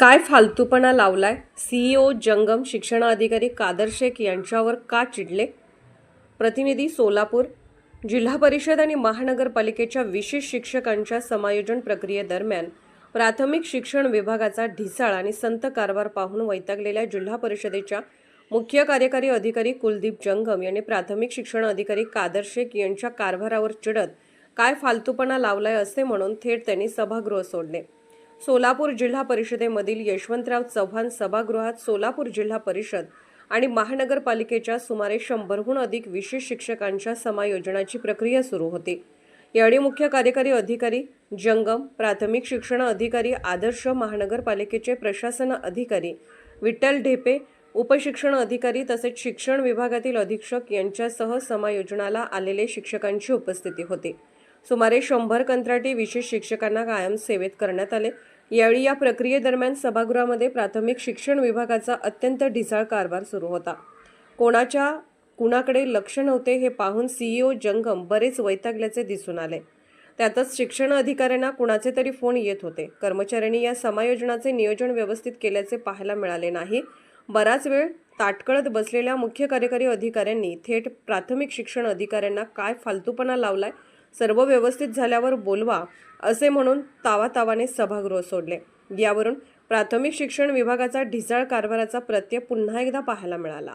काय फालतूपणा लावलाय? सीईओ जंगम शिक्षणाधिकारी कादर शेख यांच्यावर का चिडले? प्रतिनिधी सोलापूर जिल्हा परिषद आणि महानगरपालिकेच्या विशेष शिक्षकांच्या समायोजन प्रक्रियेदरम्यान प्राथमिक शिक्षण विभागाचा ढिसाळ आणि संत कारभार पाहून वैतागलेल्या जिल्हा परिषदेच्या मुख्य कार्यकारी अधिकारी कुलदीप जंगम यांनी प्राथमिक शिक्षण अधिकारी कादर शेख यांच्या कारभारावर चिडत काय फालतूपणा लावलाय असे म्हणून थेट त्यांनी सभागृह सोडले. सोलापूर जिल्हा परिषदेमधील यशवंतराव चव्हाण सभागृहात सोलापूर जिल्हा परिषद आणि महानगरपालिकेच्या सुमारे शंभरहून अधिक विशेष शिक्षकांच्या समायोजनाची प्रक्रिया सुरू होती. यावेळी मुख्य कार्यकारी अधिकारी जंगम प्राथमिक शिक्षण अधिकारी आदर्श महानगरपालिकेचे प्रशासन अधिकारी विठ्ठल ढेपे उपशिक्षण अधिकारी तसेच शिक्षण विभागातील अधीक्षक यांच्यासह समायोजनाला आलेले शिक्षकांची उपस्थिती होती. सुमारे शंभर कंत्राटी विशेष शिक्षकांना कायम सेवेत करण्यात आले. यावेळी या प्रक्रियेदरम्यान सभागृहामध्ये प्राथमिक शिक्षण विभागाचा अत्यंत ढिसाळ कारभार सुरू होता. कोणाच्या कुणाकडे लक्ष नव्हते हे पाहून सीईओ जंगम बरेच वैतागल्याचे दिसून आले. त्यातच शिक्षण अधिकाऱ्यांना कुणाचे तरी फोन येत होते. कर्मचाऱ्यांनी या समायोजनाचे नियोजन व्यवस्थित केल्याचे पाहायला मिळाले नाही. बराच वेळ ताटकळत बसलेल्या मुख्य कार्यकारी अधिकाऱ्यांनी थेट प्राथमिक शिक्षण अधिकाऱ्यांना काय फालतूपणा लावलाय सर्व व्यवस्थित झाल्यावर बोलवा असे म्हणून तावातावाने सभागृह सोडले. यावरून प्राथमिक शिक्षण विभागाचा ढिसाळ कारभाराचा प्रत्यय पुन्हा एकदा पाहायला मिळाला.